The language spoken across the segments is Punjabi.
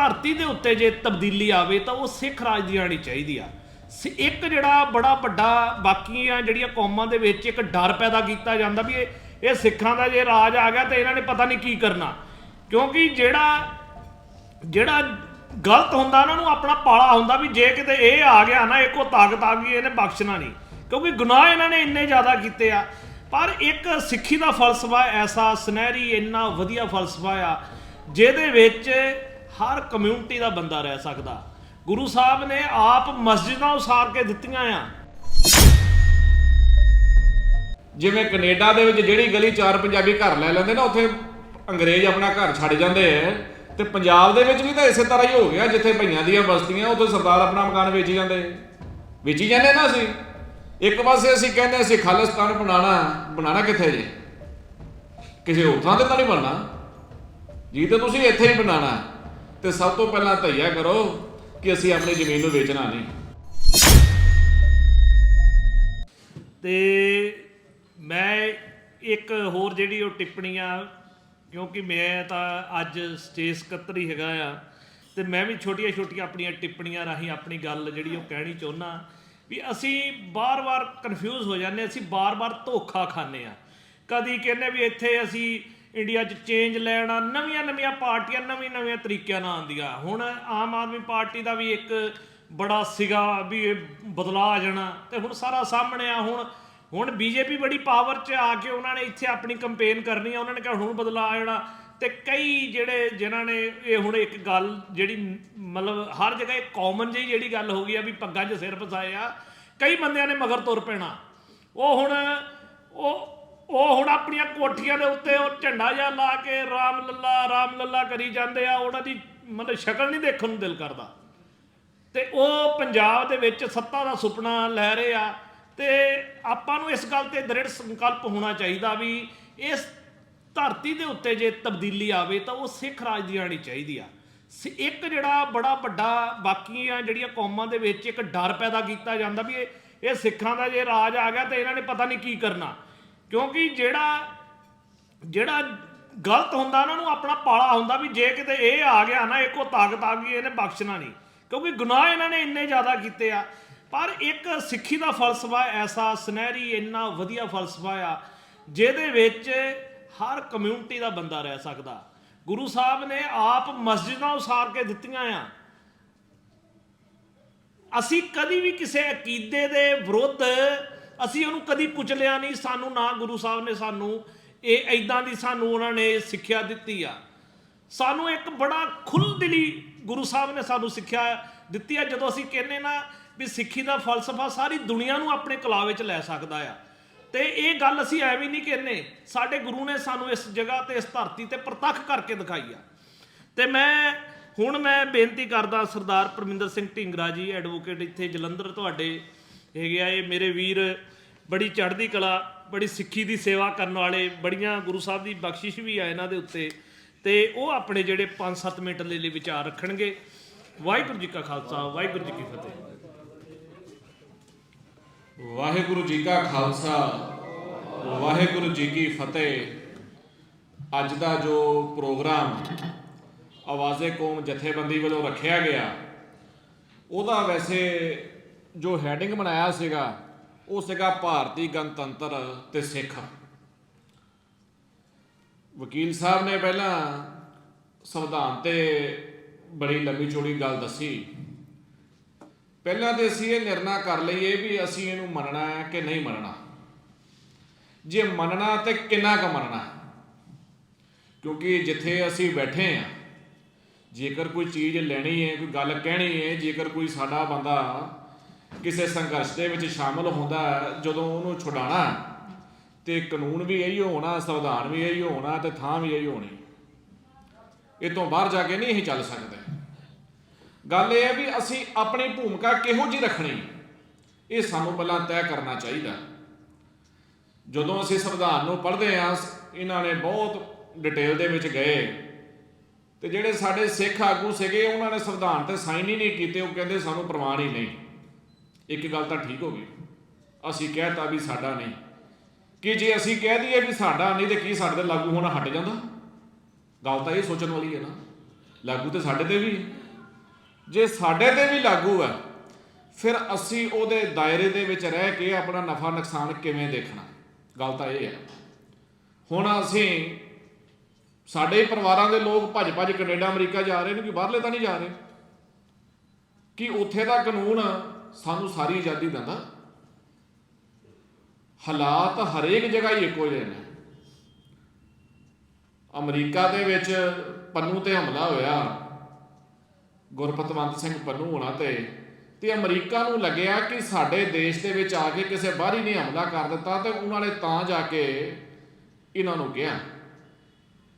ਧਰਤੀ ਦੇ ਉੱਤੇ ਜੇ ਤਬਦੀਲੀ ਆਵੇ ਤਾਂ ਉਹ ਸਿੱਖ ਰਾਜ ਦੀ ਆਣੀ ਚਾਹੀਦੀ ਆ। ਸ- ਇੱਕ ਜਿਹੜਾ ਬੜਾ ਵੱਡਾ ਬਾਕੀਆਂ ਜਿਹੜੀਆਂ ਕੌਮਾਂ ਦੇ ਵਿੱਚ ਇੱਕ ਡਰ ਪੈਦਾ ਕੀਤਾ ਜਾਂਦਾ ਵੀ ਇਹ ਇਹ ਸਿੱਖਾਂ ਦਾ ਜੇ ਰਾਜ ਆ ਗਿਆ ਤਾਂ ਇਹਨਾਂ ਨੇ ਪਤਾ ਨਹੀਂ ਕੀ ਕਰਨਾ। ਕਿਉਂਕਿ ਜਿਹੜਾ ਜਿਹੜਾ ਗਲਤ ਹੁੰਦਾ ਉਹਨਾਂ ਨੂੰ ਆਪਣਾ ਪਾਲਾ ਹੁੰਦਾ ਵੀ ਜੇ ਕਿਤੇ ਇਹ ਆ ਗਿਆ ਨਾ, ਇੱਕੋ ਤਾਕਤ ਆ ਗਈ, ਇਹਨੇ ਬਖਸ਼ਣਾ ਨਹੀਂ। ਕਿਉਂਕਿ ਗੁਨਾਹ ਇਹਨਾਂ ਨੇ ਇੰਨੇ ਜ਼ਿਆਦਾ ਕੀਤੇ ਆ। ਪਰ ਇੱਕ ਸਿੱਖੀ ਦਾ ਫਲਸਫਾ ਐਸਾ, ਸੁਨਹਿਰੀ ਇੰਨਾ ਵਧੀਆ ਫਲਸਫਾ ਆ, ਜਿਹਦੇ ਵਿੱਚ ਹਰ ਕਮਿਊਨਿਟੀ ਦਾ ਬੰਦਾ ਰਹਿ ਸਕਦਾ। ਗੁਰੂ ਸਾਹਿਬ ਨੇ ਆਪ ਮਸਜਿਦਾਂ ਉਸਾਰ ਕੇ ਦਿੱਤੀਆਂ ਆ। ਜਿਵੇਂ ਕੈਨੇਡਾ ਦੇ ਵਿੱਚ ਜਿਹੜੀ ਗਲੀ ਚਾਰ ਪੰਜਾਬੀ ਘਰ ਲੈ ਲੈਂਦੇ ਨਾ, ਉੱਥੇ ਅੰਗਰੇਜ਼ ਆਪਣਾ ਘਰ ਛੱਡ ਜਾਂਦੇ ਐ ਤੇ ਪੰਜਾਬ ਦੇ ਵਿੱਚ ਵੀ ਤਾਂ ਇਸੇ ਤਰ੍ਹਾਂ ਹੀ ਹੋ ਗਿਆ, ਜਿੱਥੇ ਭਈਆਂ ਦੀਆਂ ਬਸਤੀਆਂ, ਉੱਥੇ ਸਰਦਾਰ ਆਪਣਾ ਮਕਾਨ ਵੇਚੀ ਜਾਂਦੇ। ਵੇਚੀ ਜਾਂਦੇ ਨਾ ਅਸੀਂ। ਇੱਕ ਪਾਸੇ ਅਸੀਂ ਕਹਿੰਦੇ ਅਸੀਂ ਖਾਲਿਸਤਾਨ ਬਣਾਣਾ ਬਣਾਣਾ ਕਿੱਥੇ ਜੇ? ਕਿਸੇ ਹੋਰ ਥਾਂ ਤੇ ਤਾਂ ਨਹੀਂ ਬਣਨਾ। ਜੀ ਤੇ ਤੁਸੀਂ ਇੱਥੇ ਹੀ ਬਣਾਣਾ ਤੇ ਸਭ ਤੋਂ ਪਹਿਲਾਂ ਧਈਆ ਕਰੋ ਕਿ ਅਸੀਂ ਆਪਣੀ ਜ਼ਮੀਨ ਨੂੰ ਵੇਚਣਾ ਨਹੀਂ। ਤੇ ਮੈਂ ਇੱਕ ਹੋਰ ਜਿਹੜੀ ਉਹ ਟਿੱਪਣੀਆਂ ਕਿਉਂਕਿ ਮੈਂ ਤਾਂ ਅੱਜ ਸਟੇਜ ਸਕੱਤਰ ਹੀ ਹੈਗਾ ਆ, ਤੇ ਮੈਂ ਵੀ ਛੋਟੀਆਂ ਛੋਟੀਆਂ ਆਪਣੀਆਂ ਟਿੱਪਣੀਆਂ ਰਾਹੀਂ ਆਪਣੀ ਗੱਲ ਜਿਹੜੀ ਉਹ ਕਹਿਣੀ ਚਾਹੁੰਦਾ, ਵੀ ਅਸੀਂ ਬਾਰ-ਬਾਰ ਕਨਫਿਊਜ਼ ਹੋ ਜਾਂਦੇ ਅਸੀਂ ਬਾਰ-ਬਾਰ ਧੋਖਾ ਖਾਂਦੇ ਆ ਕਦੀ ਕਹਿੰਦੇ ਵੀ ਇੱਥੇ ਅਸੀਂ ਇੰਡੀਆ 'ਚ ਚੇਂਜ ਲੈਣਾ, ਨਵੀਆਂ ਨਵੀਆਂ ਪਾਰਟੀਆਂ ਨਵੀਂ ਨਵੀਆਂ ਤਰੀਕਿਆਂ ਨਾਲ ਆਉਂਦੀਆਂ। ਹੁਣ ਆਮ ਆਦਮੀ ਪਾਰਟੀ ਦਾ ਵੀ ਇੱਕ ਬੜਾ ਸੀਗਾ ਵੀ ਇਹ ਬਦਲਾਅ ਆ ਜਾਣਾ ਤੇ ਹੁਣ ਸਾਰਾ ਸਾਹਮਣੇ ਆ। ਹੁਣ ਹੁਣ ਬੀਜੇਪੀ ਬੜੀ ਪਾਵਰ 'ਚ ਆ ਕੇ ਉਹਨਾਂ ਨੇ ਇੱਥੇ ਆਪਣੀ ਕੰਪੇਨ ਕਰਨੀ ਆ। ਉਹਨਾਂ ਨੇ ਕਿਹਾ ਹੁਣ ਬਦਲਾਅ ਆ ਜਾਣਾ ਤੇ ਕਈ ਜਿਹੜੇ, ਜਿਨ੍ਹਾਂ ਨੇ ਇਹ ਹੁਣ ਇੱਕ ਗੱਲ ਜਿਹੜੀ ਮਤਲਬ ਹਰ ਜਗ੍ਹਾ ਇੱਕ ਕਾਮਨ ਜਿਹੀ ਜਿਹੜੀ ਗੱਲ ਹੋ ਗਈ ਆ ਵੀ ਪੱਗਾਂ 'ਚ ਸਿਰ ਫਸਾਏ ਆ ਕਈ ਬੰਦਿਆਂ ਨੇ ਮਗਰ ਤੁਰ ਪੈਣਾ। ਉਹ ਹੁਣ, ਉਹ ਉਹ ਹੁਣ ਆਪਣੀਆਂ ਕੋਠੀਆਂ ਦੇ ਉੱਤੇ ਉਹ ਝੰਡਾ ਜਿਹਾ ਲਾ ਕੇ ਰਾਮ ਲੱਲਾ ਰਾਮ ਲੱਲਾ ਕਰੀ ਜਾਂਦੇ ਆ, ਉਹਨਾਂ ਦੀ ਮਤਲਬ ਸ਼ਕਲ ਨਹੀਂ ਦੇਖਣ ਨੂੰ ਦਿਲ ਕਰਦਾ। ਤੇ ਉਹ ਪੰਜਾਬ ਦੇ ਵਿੱਚ ਸੱਤਾ ਦਾ ਸੁਪਨਾ ਲੈ ਰਹੇ ਆ, ਤੇ ਆਪਾਂ ਨੂੰ ਇਸ ਗੱਲ ਤੇ ਦ੍ਰਿੜ ਸੰਕਲਪ ਹੋਣਾ ਚਾਹੀਦਾ ਵੀ ਇਸ ਧਰਤੀ ਦੇ ਉੱਤੇ ਜੇ ਤਬਦੀਲੀ ਆਵੇ ਤਾਂ ਉਹ ਸਿੱਖ ਰਾਜ ਦੀ ਆਣੀ ਚਾਹੀਦੀ ਆ। ਸ- ਇੱਕ ਜਿਹੜਾ ਬੜਾ ਵੱਡਾ ਬਾਕੀਆਂ ਜਿਹੜੀਆਂ ਕੌਮਾਂ ਦੇ ਵਿੱਚ ਇੱਕ ਡਰ ਪੈਦਾ ਕੀਤਾ ਜਾਂਦਾ ਵੀ ਇਹ ਸਿੱਖਾਂ ਦਾ ਜੇ ਰਾਜ ਆ ਗਿਆ ਤਾਂ ਇਹਨਾਂ ਨੇ ਪਤਾ ਨਹੀਂ ਕੀ ਕਰਨਾ। ਕਿਉਂਕਿ ਜਿਹੜਾ ਜਿਹੜਾ ਗਲਤ ਹੁੰਦਾ ਉਹਨਾਂ ਨੂੰ ਆਪਣਾ ਪਾਲਾ ਹੁੰਦਾ ਵੀ ਜੇ ਕਿਤੇ ਇਹ ਆ ਗਿਆ ਨਾ, ਇੱਕੋ ਤਾਕਤ ਆ ਗਈ, ਇਹਨੇ ਬਖਸ਼ਣਾ ਨਹੀਂ। ਕਿਉਂਕਿ ਗੁਨਾਹ ਇਹਨਾਂ ਨੇ ਇੰਨੇ ਜ਼ਿਆਦਾ ਕੀਤੇ ਆ। ਪਰ ਇੱਕ ਸਿੱਖੀ ਦਾ ਫਲਸਫਾ ਐਸਾ, ਸੁਨਹਿਰੀ, ਇੰਨਾ ਵਧੀਆ ਫਲਸਫਾ ਆ, ਜਿਹਦੇ ਵਿੱਚ ਹਰ ਕਮਿਊਨਿਟੀ ਦਾ ਬੰਦਾ ਰਹਿ ਸਕਦਾ। ਗੁਰੂ ਸਾਹਿਬ ਨੇ ਆਪ ਮਸਜਿਦਾਂ ਉਸਾਰ ਕੇ ਦਿੱਤੀਆਂ ਆ। ਅਸੀਂ ਕਦੀ ਵੀ ਕਿਸੇ ਅਕੀਦੇ ਦੇ ਵਿਰੁੱਧ ਅਸੀਂ ਉਹਨੂੰ ਕਦੀ ਕੁਚਲਿਆ ਨਹੀਂ, ਸਾਨੂੰ ਨਾ ਗੁਰੂ ਸਾਹਿਬ ਨੇ ਸਾਨੂੰ ਇਹ ਐਦਾਂ ਦੀ ਸਾਨੂੰ ਉਹਨਾਂ ਨੇ ਸਿੱਖਿਆ ਦਿੱਤੀ ਆ। ਸਾਨੂੰ ਇੱਕ ਬੜਾ ਖੁੱਲ੍ਹਦਿਲੀ ਗੁਰੂ ਸਾਹਿਬ ਨੇ ਸਾਨੂੰ ਸਿੱਖਿਆ ਦਿੱਤੀ ਆ। ਜਦੋਂ ਅਸੀਂ ਕਹਿੰਨੇ ਨਾ ਵੀ ਸਿੱਖੀ ਦਾ ਫਲਸਫਾ ਸਾਰੀ ਦੁਨੀਆ ਨੂੰ ਆਪਣੇ ਕਲਾ ਵਿੱਚ ਲੈ ਸਕਦਾ ਆ। ਤੇ ਇਹ ਗੱਲ ਅਸੀਂ ਐਵੇਂ ਨਹੀਂ ਕਹਿੰਨੇ ਸਾਡੇ ਗੁਰੂ ਨੇ ਸਾਨੂੰ ਇਸ ਜਗ੍ਹਾ ਤੇ, ਇਸ ਧਰਤੀ ਤੇ ਪ੍ਰਤੱਖ ਕਰਕੇ ਦਿਖਾਈ ਆ। ਤੇ ਮੈਂ, ਹੁਣ ਮੈਂ ਬੇਨਤੀ ਕਰਦਾ ਸਰਦਾਰ ਪਰਮਿੰਦਰ ਸਿੰਘ ਢਿੰਗਰਾ ਜੀ ਐਡਵੋਕੇਟ ਇੱਥੇ ਜਲੰਧਰ ਤੁਹਾਡੇ ਹੈਗੇ ਆ ਇਹ ਮੇਰੇ ਵੀਰ, ਬੜੀ ਚੜ੍ਹਦੀ ਕਲਾ, ਬੜੀ ਸਿੱਖੀ ਦੀ ਸੇਵਾ ਕਰਨ ਵਾਲੇ, ਬੜੀਆਂ ਗੁਰੂ ਸਾਹਿਬ ਦੀ ਬਖਸ਼ਿਸ਼ ਵੀ ਆ ਇਹਨਾਂ ਦੇ ਉੱਤੇ। ਤੇ ਉਹ ਆਪਣੇ ਜਿਹੜੇ 5-7 ਮਿੰਟ ਦੇ ਲਈ ਵਿਚਾਰ ਰੱਖਣਗੇ। ਵਾਹਿਗੁਰੂ ਜੀ ਕਾ ਖਾਲਸਾ, ਵਾਹਿਗੁਰੂ ਜੀ ਕੀ ਫਤਿਹ। ਵਾਹਿਗੁਰੂ ਜੀ ਕਾ ਖਾਲਸਾ, ਵਾਹਿਗੁਰੂ ਜੀ ਕੀ ਫਤਿਹ। ਅੱਜ ਦਾ ਜੋ ਪ੍ਰੋਗਰਾਮ ਆਵਾਜ਼ੇ ਕੌਮ ਜਥੇਬੰਦੀ ਵੱਲੋਂ ਰੱਖਿਆ ਗਿਆ, ਉਹਦਾ ਵੈਸੇ ਜੋ ਹੈਡਿੰਗ ਬਣਾਇਆ ਸੀਗਾ, ਉਹ ਸੀਗਾ ਭਾਰਤੀ ਗਣਤੰਤਰ ਤੇ ਸਿੱਖ। ਵਕੀਲ ਸਾਹਿਬ ਨੇ ਪਹਿਲਾਂ ਸੰਵਿਧਾਨ ਤੇ ਬੜੀ ਲੰਬੀ ਚੌੜੀ ਗੱਲ ਦੱਸੀ। ਪਹਿਲਾਂ ਤੇ ਅਸੀਂ ਇਹ ਨਿਰਣਾ ਕਰ ਲਈਏ ਵੀ ਅਸੀਂ ਇਹਨੂੰ ਮੰਨਣਾ ਹੈ ਕਿ ਨਹੀਂ ਮੰਨਣਾ। ਜੇ ਮੰਨਣਾ ਤੇ ਕਿੰਨਾ ਕੁ ਮੰਨਣਾ ਕਿਉਂਕਿ ਜਿੱਥੇ ਅਸੀਂ ਬੈਠੇ ਆ ਜੇਕਰ ਕੋਈ ਚੀਜ਼ ਲੈਣੀ ਹੈ, ਕੋਈ ਗੱਲ ਕਹਿਣੀ ਹੈ, ਜੇਕਰ ਕੋਈ ਸਾਡਾ ਬੰਦਾ ਕਿਸੇ ਸੰਘਰਸ਼ ਦੇ ਵਿੱਚ ਸ਼ਾਮਲ ਹੁੰਦਾ ਹੈ, ਜਦੋਂ ਉਹਨੂੰ ਛੁਡਾਣਾ ਤੇ ਕਾਨੂੰਨ ਵੀ ਇਹੀ ਹੋਣਾ ਸੰਵਿਧਾਨ ਵੀ ਇਹੀ ਹੋਣਾ ਤੇ ਥਾਂ ਵੀ ਇਹੀ ਹੋਣੀ। ਇਹ ਤੋਂ ਬਾਹਰ ਜਾ ਕੇ ਨਹੀਂ ਅਸੀਂ ਚੱਲ ਸਕਦੇ। ਗੱਲ ਇਹ ਹੈ ਵੀ ਅਸੀਂ ਆਪਣੀ ਭੂਮਿਕਾ ਕਿਹੋ ਜਿਹੀ ਰੱਖਣੀ ਇਹ ਸਾਨੂੰ ਪਹਿਲਾਂ ਤੈਅ ਕਰਨਾ ਚਾਹੀਦਾ। ਜਦੋਂ ਅਸੀਂ ਸੰਵਿਧਾਨ ਨੂੰ ਪੜ੍ਹਦੇ ਹਾਂ ਇਹਨਾਂ ਨੇ ਬਹੁਤ ਡਿਟੇਲ ਦੇ ਵਿੱਚ ਗਏ। ਤੇ ਜਿਹੜੇ ਸਾਡੇ ਸਿੱਖ ਆਗੂ ਸੀਗੇ ਉਹਨਾਂ ਨੇ ਸੰਵਿਧਾਨ ਤੇ ਸਾਈਨ ਹੀ ਨਹੀਂ ਕੀਤੇ ਉਹ ਕਹਿੰਦੇ ਸਾਨੂੰ ਪ੍ਰਮਾਣ ਹੀ ਨਹੀਂ। ਇੱਕ ਗੱਲ ਤਾਂ ਠੀਕ ਹੋ ਗਈ। ਅਸੀਂ ਕਹਿਤਾ ਵੀ ਸਾਡਾ ਨਹੀਂ। ਕਿ ਜੇ ਅਸੀਂ ਕਹਿ ਦਈਏ ਵੀ ਸਾਡਾ ਨਹੀਂ, ਤੇ ਕੀ ਸਾਡੇ ਤੇ ਲਾਗੂ ਹੋਣਾ ਹਟ ਜਾਂਦਾ? ਗੱਲ ਤਾਂ ਇਹ ਸੋਚਣ ਵਾਲੀ ਹੈ ਨਾ। ਲਾਗੂ ਤੇ ਸਾਡੇ ਤੇ ਵੀ ਜੇ ਸਾਡੇ ਤੇ ਵੀ ਲਾਗੂ ਹੈ, ਫਿਰ ਅਸੀਂ ਉਹਦੇ ਦਾਇਰੇ ਦੇ ਵਿੱਚ ਰਹਿ ਕੇ ਆਪਣਾ ਨਫਾ ਨੁਕਸਾਨ ਕਿਵੇਂ ਦੇਖਣਾ? ਗੱਲ ਤਾਂ ਇਹ ਹੈ। ਹੁਣ ਅਸੀਂ ਸਾਡੇ ਪਰਿਵਾਰਾਂ ਦੇ ਲੋਕ ਭੱਜ ਭੱਜ ਕੈਨੇਡਾ, ਅਮਰੀਕਾ ਜਾ ਰਹੇ ਨੇ ਕਿ ਬਾਹਰਲੇ ਤਾਂ ਨਹੀਂ ਜਾ ਰਹੇ? ਕਿ ਉੱਥੇ ਦਾ ਕਾਨੂੰਨ ਸਾਨੂੰ ਸਾਰੀ ਆਜ਼ਾਦੀ ਦਿੰਦਾ। ਹਾਲਾਤ ਹਰੇਕ ਜਗ੍ਹਾ ਹੀ ਇੱਕੋ ਜਿਹੇ ਨੇ। ਅਮਰੀਕਾ ਦੇ ਵਿੱਚ ਪੰਨੂ ਤੇ ਹਮਲਾ ਹੋਇਆ। ਗੁਰਪਤਵੰਤ ਸਿੰਘ ਪੰਨੂ ਹੋਣਾ ਤੇ। ਤੇ ਅਮਰੀਕਾ ਨੂੰ ਲੱਗਿਆ ਕਿ ਸਾਡੇ ਦੇਸ਼ ਦੇ ਵਿੱਚ ਆ ਕੇ ਕਿਸੇ ਬਾਹਰੀ ਨੇ ਹਮਲਾ ਕਰ ਦਿੱਤਾ ਤੇ ਉਹਨਾਂ ਨੇ ਤਾਂ ਜਾ ਕੇ ਇਹਨਾਂ ਨੂੰ ਕਿਹਾ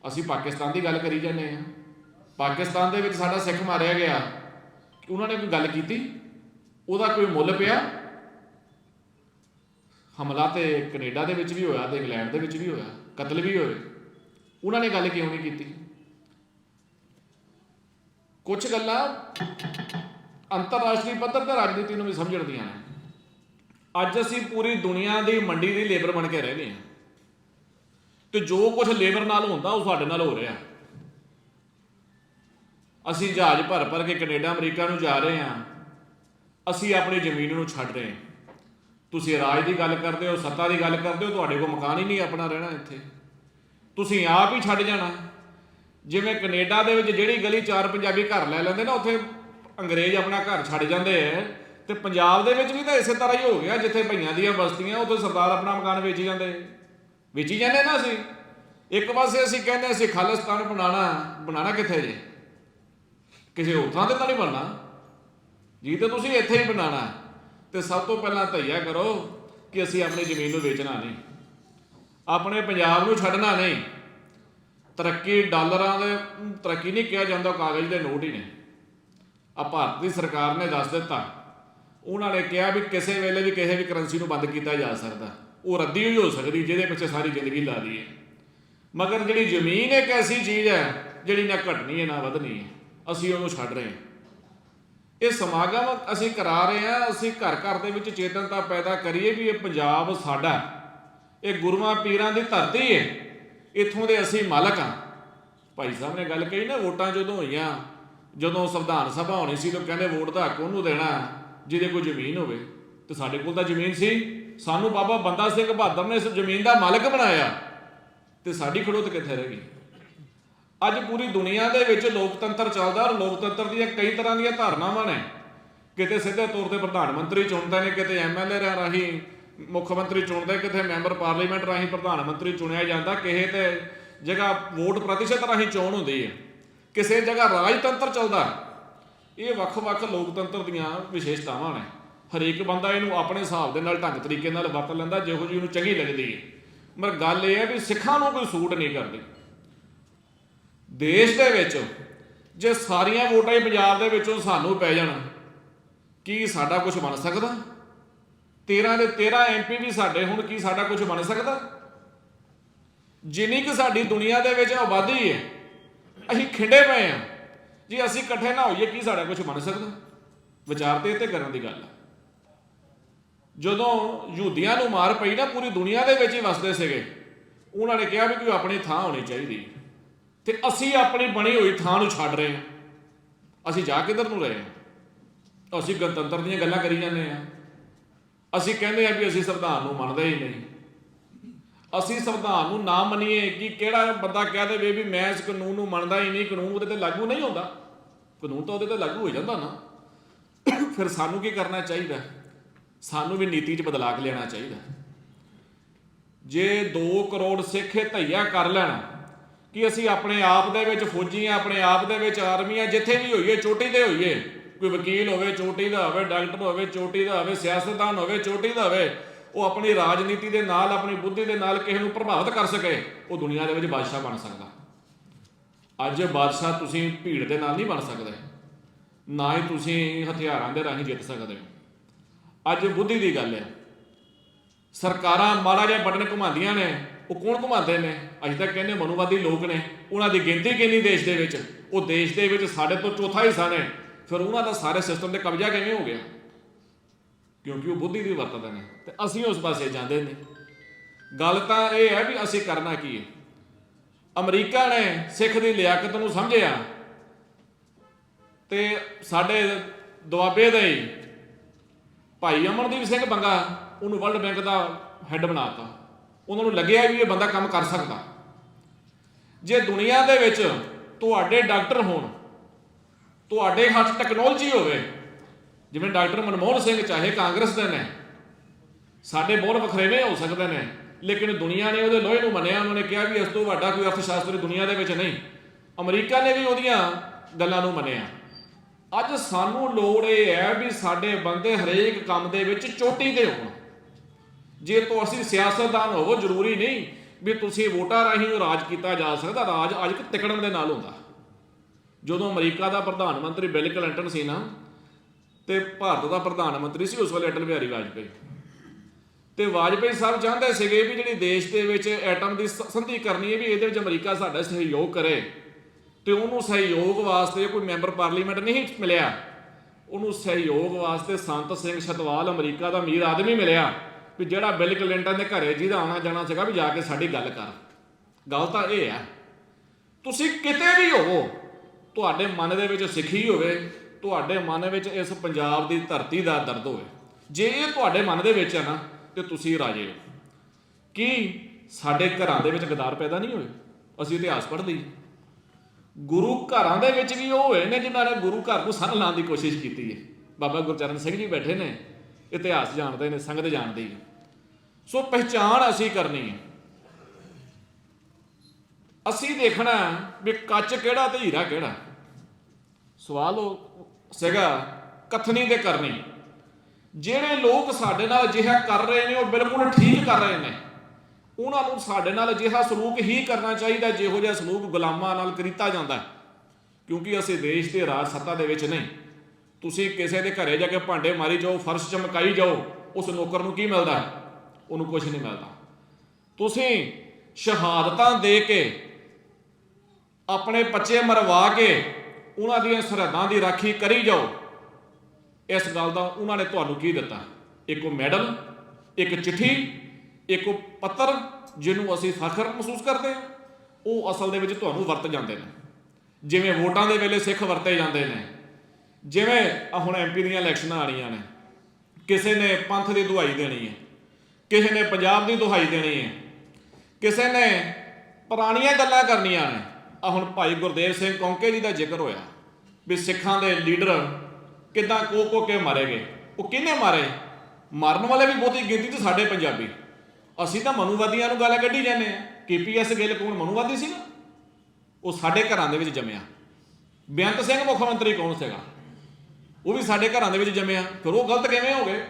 ਅਸੀਂ ਪਾਕਿਸਤਾਨ ਦੀ ਗੱਲ ਕਰੀ ਜਾਂਦੇ ਆ ਪਾਕਿਸਤਾਨ ਦੇ ਵਿੱਚ ਸਾਡਾ ਸਿੱਖ ਮਾਰਿਆ ਗਿਆ। ਉਹਨਾਂ ਨੇ ਕੋਈ ਗੱਲ ਕੀਤੀ? ਉਹਦਾ ਕੋਈ ਮੁੱਲ ਪਿਆ? ਹਮਲਾ ਤੇ ਕੈਨੇਡਾ ਦੇ ਵਿੱਚ ਵੀ ਹੋਇਆ ਤੇ ਇੰਗਲੈਂਡ ਦੇ ਵਿੱਚ ਵੀ ਹੋਇਆ, ਕਤਲ ਵੀ ਹੋਏ। ਉਹਨਾਂ ਨੇ ਗੱਲ ਕਿਉਂ ਨਹੀਂ ਕੀਤੀ? ਕੁਝ ਗੱਲਾਂ ਅੰਤਰਰਾਸ਼ਟਰੀ ਪੱਧਰ ਤੇ ਰਾਜਨੀਤੀ ਨੂੰ ਵੀ ਸਮਝਣਦੀਆਂ ਨੇ। ਅੱਜ ਅਸੀਂ ਪੂਰੀ ਦੁਨੀਆ ਦੀ ਮੰਡੀ ਦੀ ਲੇਬਰ ਬਣ ਕੇ ਰਹਿ ਗਏ ਹਾਂ। ਤੇ ਜੋ ਕੁਝ ਲੇਬਰ ਨਾਲ ਹੁੰਦਾ, ਉਹ ਸਾਡੇ ਨਾਲ ਹੋ ਰਿਹਾ। ਅਸੀਂ ਜਹਾਜ਼ ਭਰ ਭਰ ਕੇ ਕੈਨੇਡਾ, ਅਮਰੀਕਾ ਨੂੰ ਜਾ ਰਹੇ ਹਾਂ। ਅਸੀਂ ਆਪਣੀ ਜ਼ਮੀਨ ਨੂੰ ਛੱਡ ਰਹੇ ਹਾਂ। ਤੁਸੀਂ ਰਾਜ ਦੀ ਗੱਲ ਕਰਦੇ ਹੋ, ਸੱਤਾ ਦੀ ਗੱਲ ਕਰਦੇ ਹੋ, ਤੁਹਾਡੇ ਕੋਲ ਮਕਾਨ ਹੀ ਨਹੀਂ ਆਪਣਾ ਰਹਿਣਾ ਇੱਥੇ। ਤੁਸੀਂ ਆਪ ਹੀ ਛੱਡ ਜਾਣਾ। ਜਿਵੇਂ ਕੈਨੇਡਾ ਦੇ ਵਿੱਚ ਜਿਹੜੀ ਗਲੀ ਚਾਰ ਪੰਜਾਬੀ ਘਰ ਲੈ ਲੈਂਦੇ ਨਾ, ਉੱਥੇ ਅੰਗਰੇਜ਼ ਆਪਣਾ ਘਰ ਛੱਡ ਜਾਂਦੇ ਐ। ਤੇ ਪੰਜਾਬ ਦੇ ਵਿੱਚ ਵੀ ਤਾਂ ਇਸੇ ਤਰ੍ਹਾਂ ਹੀ ਹੋ ਗਿਆ, ਜਿੱਥੇ ਭਈਆਂ ਦੀਆਂ ਬਸਤੀਆਂ, ਉੱਥੇ ਸਰਦਾਰ ਆਪਣਾ ਮਕਾਨ ਵੇਚੀ ਜਾਂਦੇ। ਵੇਚੀ ਜਾਂਦੇ ਨਾ ਅਸੀਂ। ਇੱਕ ਪਾਸੇ ਅਸੀਂ ਕਹਿੰਦੇ ਅਸੀਂ ਖਾਲਿਸਤਾਨ ਬਣਾਣਾ ਬਣਾਣਾ ਕਿੱਥੇ ਜੇ? ਕਿਸੇ ਹੋਰ ਥਾਂ ਤੇ ਤਾਂ ਨਹੀਂ ਬਣਨਾ। ਜੀ ਤੇ ਤੁਸੀਂ ਇੱਥੇ ਹੀ ਬਣਾਣਾ ਤੇ ਸਭ ਤੋਂ ਪਹਿਲਾਂ ਧਈਆ ਕਰੋ ਕਿ ਅਸੀਂ ਆਪਣੀ ਜ਼ਮੀਨ ਨੂੰ ਵੇਚਣਾ ਨਹੀਂ। ਆਪਣੇ ਪੰਜਾਬ ਨੂੰ ਛੱਡਣਾ ਨਹੀਂ। ਤਰੱਕੀ ਡਾਲਰਾਂ ਦੇ, ਤਰੱਕੀ ਨਹੀਂ ਕਿਹਾ ਜਾਂਦਾ, ਕਾਗਜ਼ ਦੇ ਨੋਟ ਹੀ ਨੇ। ਆ ਭਾਰਤ ਦੀ ਸਰਕਾਰ ਨੇ ਦੱਸ ਦਿੱਤਾ। ਉਹਨਾਂ ਨੇ ਕਿਹਾ ਵੀ ਕਿਸੇ ਵੇਲੇ ਵੀ ਕਿਸੇ ਵੀ ਕਰੰਸੀ ਨੂੰ ਬੰਦ ਕੀਤਾ ਜਾ ਸਕਦਾ। ਉਹ ਰੱਦੀ ਹੋਈ ਹੋ ਸਕਦੀ, ਜਿਹਦੇ ਪਿੱਛੇ ਸਾਰੀ ਜ਼ਿੰਦਗੀ ਲਾ ਦਈਏ। ਮਗਰ ਜਿਹੜੀ ਜ਼ਮੀਨ ਇੱਕ ਐਸੀ ਚੀਜ਼ ਹੈ, ਜਿਹੜੀ ਨਾ ਘਟਣੀ ਹੈ, ਨਾ ਵਧਣੀ ਹੈ। ਅਸੀਂ ਉਹਨੂੰ ਛੱਡ ਰਹੇ ਹਾਂ। ਇਹ ਸਮਾਗਮ ਅਸੀਂ ਕਰਾ ਰਹੇ ਹਾਂ, ਅਸੀਂ ਘਰ ਘਰ ਦੇ ਵਿੱਚ ਚੇਤਨਤਾ ਪੈਦਾ ਕਰੀਏ ਵੀ ਇਹ ਪੰਜਾਬ ਸਾਡਾ ਇਹ ਗੁਰੂਆਂ ਪੀਰਾਂ ਦੀ ਧਰਤੀ ਹੈ ਇੱਥੋਂ ਦੇ ਅਸੀਂ ਮਾਲਕ ਹਾਂ। ਭਾਈ ਸਾਹਿਬ ਨੇ ਗੱਲ ਕਹੀ ਨਾ, ਵੋਟਾਂ ਜਦੋਂ ਹੋਈਆਂ, ਜਦੋਂ ਸੰਵਿਧਾਨ ਸਭਾ ਹੋਣੀ ਸੀ, ਤਾਂ ਕਹਿੰਦੇ ਵੋਟ ਦਾ ਹੱਕ ਉਹਨੂੰ ਦੇਣਾ, ਜਿਹਦੇ ਕੋਲ ਜ਼ਮੀਨ ਹੋਵੇ। ਤੇ ਸਾਡੇ ਕੋਲ ਤਾਂ ਜ਼ਮੀਨ ਸੀ। ਸਾਨੂੰ ਬਾਬਾ ਬੰਦਾ ਸਿੰਘ ਬਹਾਦਰ ਨੇ ਇਸ ਜ਼ਮੀਨ ਦਾ ਮਾਲਕ ਬਣਾਇਆ। ਤੇ ਸਾਡੀ ਖੜੋਤ ਕਿੱਥੇ ਰਹਿ ਗਈ? ਅੱਜ ਪੂਰੀ ਦੁਨੀਆ ਦੇ ਵਿੱਚ ਲੋਕਤੰਤਰ ਚੱਲਦਾ ਔਰ ਲੋਕਤੰਤਰ ਦੀਆਂ ਕਈ ਤਰ੍ਹਾਂ ਦੀਆਂ ਧਾਰਨਾਵਾਂ ਨੇ। ਕਿਤੇ ਸਿੱਧੇ ਤੌਰ ਤੇ ਪ੍ਰਧਾਨ ਮੰਤਰੀ ਚੁਣਦੇ ਨੇ, ਕਿਤੇ ਐਮਐਲਏ ਰਾਹੀਂ ਮੁੱਖ ਮੰਤਰੀ ਚੁਣਦੇ, ਕਿਤੇ ਮੈਂਬਰ ਪਾਰਲੀਮੈਂਟ ਰਾਹੀਂ ਪ੍ਰਧਾਨ ਮੰਤਰੀ ਚੁਣਿਆ ਜਾਂਦਾ। ਕਿਸੇ ਤੇ ਜਗ੍ਹਾ ਵੋਟ ਪ੍ਰਤੀਸ਼ਤ ਰਾਹੀਂ ਚੋਣ ਹੁੰਦੀ ਹੈ। ਕਿਸੇ ਜਗ੍ਹਾ ਰਾਜਤੰਤਰ ਚੱਲਦਾ ਇਹ ਵੱਖ-ਵੱਖ ਲੋਕਤੰਤਰ ਦੀਆਂ ਵਿਸ਼ੇਸ਼ਤਾਵਾਂ ਨੇ। ਹਰੇਕ ਬੰਦਾ ਇਹਨੂੰ ਆਪਣੇ ਹਿਸਾਬ ਦੇ ਨਾਲ, ਢੰਗ ਤਰੀਕੇ ਨਾਲ ਵਰਤ ਲੈਂਦਾ, ਜਿਹੋ ਜਿਹੀ ਉਹਨੂੰ ਚੰਗੀ ਲੱਗਦੀ ਹੈ। ਮगर ਗੱਲ ਇਹ ਹੈ ਵੀ ਸਿੱਖਾਂ ਨੂੰ ਕੋਈ ਸੂਟ ਨਹੀਂ ਕਰਦੀ। ਦੇਸ਼ ਦੇ ਵਿੱਚ ਜੇ ਸਾਰੀਆਂ ਵੋਟਾਂ ਹੀ ਪੰਜਾਬ ਦੇ ਵਿੱਚੋਂ ਸਾਨੂੰ ਪੈ ਜਾਣ, ਕੀ ਸਾਡਾ ਕੁਝ ਬਣ ਸਕਦਾ? 13 ਦੇ 13 ਐਮਪੀ ਵੀ ਸਾਡੇ, ਹੁਣ ਕੀ ਸਾਡਾ ਕੁਝ ਬਣ ਸਕਦਾ? ਜਿੰਨੀ ਕਿ ਸਾਡੀ ਦੁਨੀਆ ਦੇ ਵਿੱਚ ਆਬਾਦੀ ਹੈ, ਅਸੀਂ ਖਿੰਡੇ ਪਏ ਆ ਜੇ ਅਸੀਂ ਇਕੱਠੇ ਨਾ ਹੋਈਏ, ਕੀ ਸਾਡਾ ਕੁਝ ਬਣ ਸਕਦਾ? ਵਿਚਾਰ ਤੇ ਤੇ ਕਰਨ ਦੀ ਗੱਲ ਜਦੋਂ ਯਹੂਦੀਆਂ ਨੂੰ ਮਾਰ ਪਈ ਨਾ, ਪੂਰੀ ਦੁਨੀਆ ਦੇ ਵਿੱਚ ਹੀ ਵਸਦੇ ਸੀਗੇ, ਉਹਨਾਂ ਨੇ ਕਿਹਾ ਵੀ ਕੋਈ ਆਪਣੀ ਥਾਂ ਹੋਣੀ ਚਾਹੀਦੀ। ਤੇ ਅਸੀਂ ਆਪਣੀ ਬਣੀ ਹੋਈ ਥਾਂ ਨੂੰ ਛੱਡ ਰਹੇ ਹਾਂ। ਅਸੀਂ ਜਾ ਕਿੱਧਰ ਨੂੰ ਰਹੇ ਹਾਂ? ਅਸੀਂ ਗਣਤੰਤਰ ਦੀਆਂ ਗੱਲਾਂ ਕਰੀ ਜਾਂਦੇ ਹਾਂ। ਅਸੀਂ ਕਹਿੰਦੇ ਆ ਵੀ ਅਸੀਂ ਸੰਵਿਧਾਨ ਨੂੰ ਮੰਨਦੇ ਹੀ ਨਹੀਂ। ਅਸੀਂ ਸੰਵਿਧਾਨ ਨੂੰ ਨਾ ਮੰਨੀਏ ਕਿ ਕਿਹੜਾ ਬੰਦਾ ਕਹਿ ਦੇਵੇ ਵੀ ਮੈਂ ਇਸ ਕਾਨੂੰਨ ਨੂੰ ਮੰਨਦਾ ਹੀ ਨਹੀਂ, ਕਾਨੂੰਨ ਉਹਦੇ ਤੇ ਲਾਗੂ ਨਹੀਂ ਹੁੰਦਾ। ਕਾਨੂੰਨ ਤਾਂ ਉਹਦੇ ਤੇ ਲਾਗੂ ਹੋ ਜਾਂਦਾ ਨਾ। ਫਿਰ ਸਾਨੂੰ ਕੀ ਕਰਨਾ ਚਾਹੀਦਾ? ਸਾਨੂੰ ਵੀ ਨੀਤੀ 'ਚ ਬਦਲਾਅ ਲਿਆਉਣਾ ਚਾਹੀਦਾ। ਜੇ 2 ਕਰੋੜ ਸਿੱਖ ਧਈਆ ਕਰ ਲੈਣ ਕਿ ਅਸੀਂ ਆਪਣੇ ਆਪ ਦੇ ਵਿੱਚ ਫੌਜੀ ਆ ਆਪਣੇ ਆਪ ਦੇ ਵਿੱਚ ਆਰਮੀ ਆ ਜਿੱਥੇ ਵੀ ਹੋਈਏ, ਚੋਟੀ ਤੇ ਹੋਈਏ। ਕੋਈ ਵਕੀਲ ਹੋਵੇ, ਚੋਟੀ ਦਾ ਹੋਵੇ, ਡਾਕਟਰ ਹੋਵੇ, ਚੋਟੀ ਦਾ ਹੋਵੇ, ਸਿਆਸਤਦਾਨ ਹੋਵੇ, ਚੋਟੀ ਦਾ ਹੋਵੇ, ਉਹ ਆਪਣੀ ਰਾਜਨੀਤੀ ਦੇ ਨਾਲ, ਆਪਣੀ ਬੁੱਧੀ ਦੇ ਨਾਲ ਕਿਸੇ ਨੂੰ ਪ੍ਰਭਾਵਿਤ ਕਰ ਸਕੇ, ਉਹ ਦੁਨੀਆ ਦੇ ਵਿੱਚ ਬਾਦਸ਼ਾਹ ਬਣ ਸਕਦਾ। ਅੱਜ ਬਾਦਸ਼ਾਹ ਤੁਸੀਂ ਭੀੜ ਦੇ ਨਾਲ ਨਹੀਂ ਬਣ ਸਕਦੇ। ਨਾ ਹੀ ਤੁਸੀਂ ਹਥਿਆਰਾਂ ਦੇ ਰਾਹੀਂ ਜਿੱਤ ਸਕਦੇ ਹੋ। ਅੱਜ ਬੁੱਧੀ ਦੀ ਗੱਲ ਹੈ। ਸਰਕਾਰਾਂ ਮਾੜਾ ਜਿਹਾ ਬਟਨ ਘੁਮਾਉਂਦੀਆਂ ਨੇ, ਉਹ ਕੌਣ ਘੁਮਾਉਂਦੇ ਨੇ? ਅੱਜ ਤੱਕ ਕਹਿੰਦੇ ਮਨੂਵਾਦੀ ਲੋਕ ਨੇ। ਉਹਨਾਂ ਦੀ ਗਿਣਤੀ ਕਿੰਨੀ ਦੇਸ਼ ਦੇ ਵਿੱਚ? ਉਹ ਦੇਸ਼ ਦੇ ਵਿੱਚ ਸਾਡੇ ਤੋਂ ਚੌਥਾ ਹਿੱਸਾ ਨੇ। ਫਿਰ ਉਹਨਾਂ ਦਾ ਸਾਰੇ ਸਿਸਟਮ ਤੇ ਕਬਜ਼ਾ ਕਿਵੇਂ ਹੋ ਗਿਆ? ਕਿਉਂਕਿ ਉਹ ਬੁੱਧੀ ਦੀ ਵਰਤਦੇ ਨੇ ਤੇ ਅਸੀਂ ਉਸ ਪਾਸੇ ਜਾਂਦੇ ਨੇ। ਗੱਲ ਤਾਂ ਇਹ ਹੈ ਵੀ ਅਸੀਂ ਕਰਨਾ ਕੀ ਹੈ? ਅਮਰੀਕਾ ਨੇ ਸਿੱਖ ਦੀ ਲਿਆਕਤ ਨੂੰ ਸਮਝਿਆ। ਤੇ ਸਾਡੇ ਦੁਆਬੇ ਦੇ ਹੀ ਭਾਈ ਅਮਨਦੀਪ ਸਿੰਘ ਬੰਗਾ ਉਹਨੂੰ ਵਰਲਡ ਬੈਂਕ ਦਾ ਹੈੱਡ ਬਣਾਤਾ। ਉਹਨਾਂ ਨੂੰ ਲੱਗਿਆ ਵੀ ਇਹ ਬੰਦਾ ਕੰਮ ਕਰ ਸਕਦਾ। ਜੇ ਦੁਨੀਆ ਦੇ ਵਿੱਚ ਤੁਹਾਡੇ ਡਾਕਟਰ ਹੋਣ, ਤੁਹਾਡੇ ਹੱਥ ਟੈਕਨੋਲੋਜੀ ਹੋਵੇ, ਜਿਵੇਂ ਡਾਕਟਰ ਮਨਮੋਹਨ ਸਿੰਘ ਚਾਹੇ ਕਾਂਗਰਸ ਦੇ ਨੇ, ਸਾਡੇ ਬਹੁਤ ਵਖਰੇਵੇਂ ਹੋ ਸਕਦੇ ਨੇ, ਲੇਕਿਨ ਦੁਨੀਆ ਨੇ ਉਹਦੇ ਲੋਹੇ ਨੂੰ ਮੰਨਿਆ, ਉਹਨਾਂ ਨੇ ਕਿਹਾ ਵੀ ਇਸ ਤੋਂ ਵੱਡਾ ਕੋਈ ਅਰਥਸ਼ਾਸਤਰੀ ਦੁਨੀਆ ਦੇ ਵਿੱਚ ਨਹੀਂ। ਅਮਰੀਕਾ ਨੇ ਵੀ ਉਹਦੀਆਂ ਗੱਲਾਂ ਨੂੰ ਮੰਨਿਆ। ਅੱਜ ਸਾਨੂੰ ਲੋੜ ਇਹ ਹੈ ਵੀ ਸਾਡੇ ਬੰਦੇ ਹਰੇਕ ਕੰਮ ਦੇ ਵਿੱਚ ਚੋਟੀ ਦੇ ਹੋਣ। ਜੇ ਤੁਸੀਂ ਸਿਆਸਤਦਾਨ ਹੋਵੋ, ਜ਼ਰੂਰੀ ਨਹੀਂ ਵੀ ਤੁਸੀਂ ਵੋਟਾਂ ਰਾਹੀਂ ਰਾਜ ਕੀਤਾ ਜਾ ਸਕਦਾ। ਰਾਜ ਅੱਜ ਤਿਕੜਨ ਦੇ ਨਾਲ ਹੁੰਦਾ। ਜਦੋਂ ਅਮਰੀਕਾ ਦਾ ਪ੍ਰਧਾਨ ਮੰਤਰੀ ਬਿਲ ਕਲਿੰਟਨ ਸੀ ਨਾ, ਤੇ ਭਾਰਤ ਦਾ ਪ੍ਰਧਾਨ ਮੰਤਰੀ ਸੀ, ਉਸ ਵੇਲੇ ਅਟਲ ਬਿਹਾਰੀ ਵਾਜਪੇਈ। ਤੇ ਵਾਜਪੇਈ ਸਾਹਿਬ ਚਾਹੁੰਦੇ ਸੀਗੇ ਵੀ ਜਿਹੜੀ ਦੇਸ਼ ਦੇ ਵਿੱਚ ਐਟਮ ਦੀ ਸੰਧੀ ਕਰਨੀ ਹੈ, ਵੀ ਇਹਦੇ ਵਿੱਚ ਅਮਰੀਕਾ ਸਾਡਾ ਸਹਿਯੋਗ ਕਰੇ। ਤੇ ਉਹਨੂੰ ਸਹਿਯੋਗ ਵਾਸਤੇ ਕੋਈ ਮੈਂਬਰ ਪਾਰਲੀਮੈਂਟ ਨਹੀਂ ਮਿਲਿਆ। ਉਹਨੂੰ ਸਹਿਯੋਗ ਵਾਸਤੇ ਸੰਤ ਸਿੰਘ ਸਤਵਾਲ ਅਮਰੀਕਾ ਦਾ ਅਮੀਰ ਆਦਮੀ ਮਿਲਿਆ। ਵੀ ਜਿਹੜਾ ਬਿਲ ਕਲਿੰਟਨ ਦੇ ਘਰੇ ਜਿਹਦਾ ਆਉਣਾ ਜਾਣਾ ਸੀਗਾ ਵੀ ਜਾ ਕੇ ਸਾਡੀ ਗੱਲ ਕਰ। ਗੱਲ ਤਾਂ ਇਹ ਆ, ਤੁਸੀਂ ਕਿਤੇ ਵੀ ਹੋਵੋ, ਤੁਹਾਡੇ ਮਨ ਦੇ ਵਿੱਚ ਸਿੱਖੀ ਹੋਵੇ, ਤੁਹਾਡੇ ਮਨ ਵਿੱਚ ਇਸ ਪੰਜਾਬ ਦੀ ਧਰਤੀ ਦਾ ਦਰਦ ਹੋਵੇ। ਜੇ ਇਹ ਤੁਹਾਡੇ ਮਨ ਦੇ ਵਿੱਚ ਹੈ ਨਾ, ਤੇ ਤੁਸੀਂ ਰਾਜੇ ਹੋ। ਕੀ ਸਾਡੇ ਘਰਾਂ ਦੇ ਵਿੱਚ ਗਦਾਰ ਪੈਦਾ ਨਹੀਂ ਹੋਏ? ਅਸੀਂ ਇਤਿਹਾਸ ਪੜ੍ਹਦੇ ਹੀ। ਗੁਰੂ ਘਰਾਂ ਦੇ ਵਿੱਚ ਵੀ ਉਹ ਹੋਏ ਨੇ ਜਿਨ੍ਹਾਂ ਨੇ ਗੁਰੂ ਘਰ ਨੂੰ ਸੰਨ ਲਾਉਣ ਦੀ ਕੋਸ਼ਿਸ਼ ਕੀਤੀ ਹੈ। ਬਾਬਾ ਗੁਰਚਰਨ ਸਿੰਘ ਜੀ ਬੈਠੇ ਨੇ, ਇਤਿਹਾਸ ਜਾਣਦੇ ਨੇ, ਸੰਗਤ ਜਾਣਦੀ ਹੈ। ਸੋ ਪਹਿਚਾਣ ਅਸੀਂ ਕਰਨੀ ਹੈ। ਅਸੀਂ ਦੇਖਣਾ ਵੀ ਕੱਚ ਕਿਹੜਾ ਤੇ ਹੀਰਾ ਕਿਹੜਾ। ਸਵਾਲ ਉਹ ਸੀਗਾ ਕਥਨੀ ਦੇ ਕਰਨੀ। ਜਿਹੜੇ ਲੋਕ ਸਾਡੇ ਨਾਲ ਅਜਿਹਾ ਕਰ ਰਹੇ ਨੇ, ਉਹ ਬਿਲਕੁਲ ਠੀਕ ਕਰ ਰਹੇ ਨੇ। ਉਹਨਾਂ ਨੂੰ ਸਾਡੇ ਨਾਲ ਅਜਿਹਾ ਸਲੂਕ ਹੀ ਕਰਨਾ ਚਾਹੀਦਾ, ਜਿਹੋ ਜਿਹਾ ਸਲੂਕ ਗੁਲਾਮਾਂ ਨਾਲ ਕੀਤਾ ਜਾਂਦਾ ਹੈ। ਕਿਉਂਕਿ ਅਸੀਂ ਦੇਸ਼ ਦੇ ਰਾਜ ਸੱਤਾ ਦੇ ਵਿੱਚ ਨਹੀਂ। ਤੁਸੀਂ ਕਿਸੇ ਦੇ ਘਰੇ ਜਾ ਕੇ ਭਾਂਡੇ ਮਾਰੀ ਜਾਓ, ਫਰਸ਼ ਚਮਕਾਈ ਜਾਓ, ਉਸ ਨੌਕਰ ਨੂੰ ਕੀ ਮਿਲਦਾ ਹੈ? ਉਹਨੂੰ ਕੁਝ ਨਹੀਂ ਮਿਲਦਾ। ਤੁਸੀਂ ਸ਼ਹਾਦਤਾਂ ਦੇ ਕੇ, ਆਪਣੇ ਬੱਚੇ ਮਰਵਾ ਕੇ, ਉਹਨਾਂ ਦੀਆਂ ਸਰਹੱਦਾਂ ਦੀ ਰਾਖੀ ਕਰੀ ਜਾਓ। ਇਸ ਗੱਲ ਦਾ ਉਹਨਾਂ ਨੇ ਤੁਹਾਨੂੰ ਕੀ ਦਿੱਤਾ? ਇੱਕ ਉਹ ਮੈਡਲ, ਇੱਕ ਚਿੱਠੀ, ਇੱਕ ਪੱਤਰ, ਜਿਹਨੂੰ ਅਸੀਂ ਫਖਰ ਮਹਿਸੂਸ ਕਰਦੇ ਹਾਂ। ਉਹ ਅਸਲ ਦੇ ਵਿੱਚ ਤੁਹਾਨੂੰ ਵਰਤ ਜਾਂਦੇ ਨੇ। ਜਿਵੇਂ ਵੋਟਾਂ ਦੇ ਵੇਲੇ ਸਿੱਖ ਵਰਤੇ ਜਾਂਦੇ ਨੇ। ਜਿਵੇਂ ਆਹ ਹੁਣ ਐਮਪੀ ਦੀਆਂ ਇਲੈਕਸ਼ਨਾਂ ਆਣੀਆਂ ਨੇ। ਕਿਸੇ ਨੇ ਪੰਥ ਦੀ ਦੁਹਾਈ ਦੇਣੀ ਹੈ। ਕਿਸੇ ਨੇ ਪੰਜਾਬ ਦੀ ਦੁਹਾਈ ਦੇਣੀ ਹੈ, ਕਿਸੇ ਨੇ ਪੁਰਾਣੀਆਂ ਗੱਲਾਂ ਕਰਨੀਆਂ ਨੇ। ਆ ਹੁਣ ਭਾਈ ਗੁਰਦੇਵ ਸਿੰਘ ਕੌਂਕੇ ਜੀ ਦਾ ਜ਼ਿਕਰ ਹੋਇਆ ਵੀ ਸਿੱਖਾਂ ਦੇ ਲੀਡਰ ਕਿਦਾਂ ਕੋ ਕੋ ਕੇ ਮਾਰੇ ਗਏ। ਉਹ ਕਿਹਨੇ ਮਾਰੇ? ਮਰਨ ਵਾਲੇ ਵੀ ਬਹੁਤੀ ਗਿਣਤੀ 'ਚ ਸਾਡੇ ਪੰਜਾਬੀ। ਅਸੀਂ ਤਾਂ ਮਨੂਵਾਦੀਆਂ ਨੂੰ ਗਾਲਾਂ ਕੱਢੀ ਜਾਂਦੇ ਆ ਕੇਪੀਐਸ ਗਿੱਲ ਕੌਣ? ਮਨੂਵਾਦੀ ਸੀ ਨਾ? ਉਹ ਸਾਡੇ ਘਰਾਂ ਦੇ ਵਿੱਚ ਜੰਮਿਆ। ਬੇਅੰਤ ਸਿੰਘ ਮੁੱਖ ਮੰਤਰੀ ਕੌਣ ਸੀਗਾ? ਉਹ ਵੀ ਸਾਡੇ ਘਰਾਂ ਦੇ ਵਿੱਚ ਜੰਮਿਆ। ਫਿਰ ਉਹ ਗਲਤ ਕਿਵੇਂ ਹੋ ਗਏ?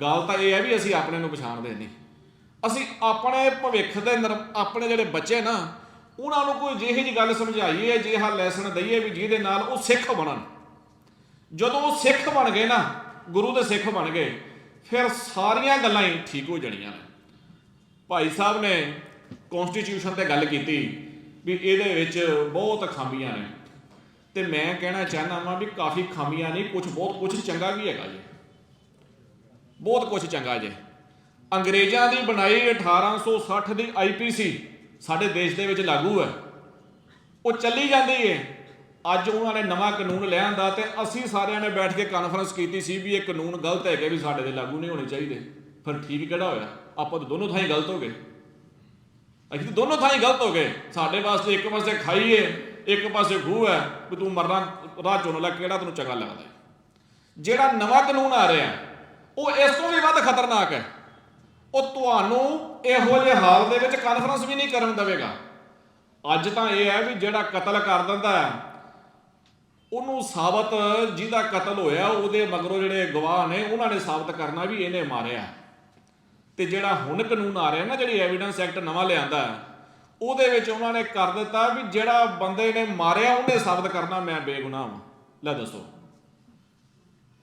ਗੱਲ ਤਾਂ ਇਹ ਹੈ ਵੀ ਅਸੀਂ ਆਪਣੇ ਨੂੰ ਪਛਾਣਦੇ ਨਹੀਂ। ਅਸੀਂ ਆਪਣੇ ਭਵਿੱਖ ਦੇ ਨਿਰ- ਆਪਣੇ ਜਿਹੜੇ ਬੱਚੇ ਨਾ, ਉਹਨਾਂ ਨੂੰ ਕੋਈ ਜਿਹੀ ਜੀ ਗੱਲ ਸਮਝਾਈਏ, ਜਿਹਾ ਲੈਸਨ ਦਈਏ ਵੀ ਜਿਹਦੇ ਨਾਲ ਉਹ ਸਿੱਖ ਬਣਨ। ਜਦੋਂ ਉਹ ਸਿੱਖ ਬਣ ਗਏ ਨਾ, ਗੁਰੂ ਦੇ ਸਿੱਖ ਬਣ ਗਏ, ਫਿਰ ਸਾਰੀਆਂ ਗੱਲਾਂ ਹੀ ਠੀਕ ਹੋ ਜਾਣੀਆਂ ਨੇ। ਭਾਈ ਸਾਹਿਬ ਨੇ ਕਨਸਟੀਟਿਊਸ਼ਨ ਤੇ ਗੱਲ ਕੀਤੀ ਵੀ ਇਹਦੇ ਵਿੱਚ ਬਹੁਤ ਖਾਮੀਆਂ ਨੇ। ਤੇ ਮੈਂ ਕਹਿਣਾ ਚਾਹੁੰਦਾ ਵਾਂ ਵੀ ਕਾਫੀ ਖਾਮੀਆਂ ਨਹੀਂ ਕੁਝ ਬਹੁਤ ਕੁਝ ਚੰਗਾ ਵੀ ਹੈਗਾ ਜੀ। ਬਹੁਤ ਕੁਝ ਚੰਗਾ ਜੇ। ਅੰਗਰੇਜ਼ਾਂ ਦੀ ਬਣਾਈ 1860 ਦੀ ਆਈਪੀਸੀ ਸਾਡੇ ਦੇਸ਼ ਦੇ ਵਿੱਚ ਲਾਗੂ ਹੈ। ਉਹ ਚੱਲੀ ਜਾਂਦੀ ਹੈ ਅੱਜ ਉਹਨਾਂ ਨੇ ਨਵਾਂ ਕਾਨੂੰਨ ਲਿਆ ਲਿਆਂਦਾ ਤੇ ਅਸੀਂ ਸਾਰਿਆਂ ਨੇ ਬੈਠ ਕੇ ਕਾਨਫਰੰਸ ਕੀਤੀ ਸੀ ਵੀ ਇਹ ਕਾਨੂੰਨ ਗਲਤ ਹੈਗੇ ਵੀ ਸਾਡੇ ਤੇ ਲਾਗੂ ਨਹੀਂ ਹੋਣੇ ਚਾਹੀਦੇ। ਫਿਰ ਠੀਕ ਕਿਹੜਾ ਹੋਇਆ? ਆਪਾਂ ਤਾਂ ਦੋਨੋਂ ਥਾਂ ਹੀ ਗਲਤ ਹੋ ਗਏ। ਅਸੀਂ ਤਾਂ ਦੋਨੋਂ ਥਾਂ ਹੀ ਗਲਤ ਹੋ ਗਏ। ਸਾਡੇ ਵਾਸਤੇ ਇੱਕ ਪਾਸੇ ਖਾਈ ਹੈ ਇੱਕ ਪਾਸੇ ਖੂਹ ਹੈ ਵੀ ਤੂੰ ਮਰਨਾ, ਰਾਹ ਚੁਣ ਲੈ, ਕਿਹੜਾ ਤੈਨੂੰ ਚੰਗਾ ਲੱਗਦਾ ਜਿਹੜਾ ਨਵਾਂ ਕਾਨੂੰਨ ਆ ਰਿਹਾ ਉਹ ਇਸ ਤੋਂ ਵੀ ਵੱਧ ਖਤਰਨਾਕ ਹੈ। ਉਹ ਤੁਹਾਨੂੰ ਇਹੋ ਜਿਹੇ ਹਾਲ ਦੇ ਵਿੱਚ ਕਾਨਫਰੰਸ ਵੀ ਨਹੀਂ ਕਰਨ ਦੇਵੇਗਾ। ਅੱਜ ਤਾਂ ਇਹ ਹੈ ਵੀ ਜਿਹੜਾ ਕਤਲ ਕਰ ਦਿੰਦਾ ਹੈ, ਉਹਨੂੰ ਸਾਬਤ ਜਿਹਦਾ ਕਤਲ ਹੋਇਆ, ਉਹਦੇ ਮਗਰੋਂ ਜਿਹੜੇ ਗਵਾਹ ਨੇ, ਉਹਨਾਂ ਨੇ ਸਾਬਤ ਕਰਨਾ ਵੀ ਇਹਨੇ ਮਾਰਿਆ ਤੇ ਜਿਹੜਾ ਹੁਣ ਕਾਨੂੰਨ ਆ ਰਿਹਾ ਨਾ, ਜਿਹੜੀ ਐਵੀਡੈਂਸ ਐਕਟ ਨਵਾਂ ਲਿਆਂਦਾ ਉਹਦੇ ਵਿੱਚ ਉਹਨਾਂ ਨੇ ਕਰ ਦਿੱਤਾ ਵੀ ਜਿਹੜਾ ਬੰਦੇ ਨੇ ਮਾਰਿਆ, ਉਹਨੇ ਸਾਬਤ ਕਰਨਾ, ਮੈਂ ਬੇਗੁਨਾਹ ਹਾਂ। ਲੈ ਦੱਸੋ।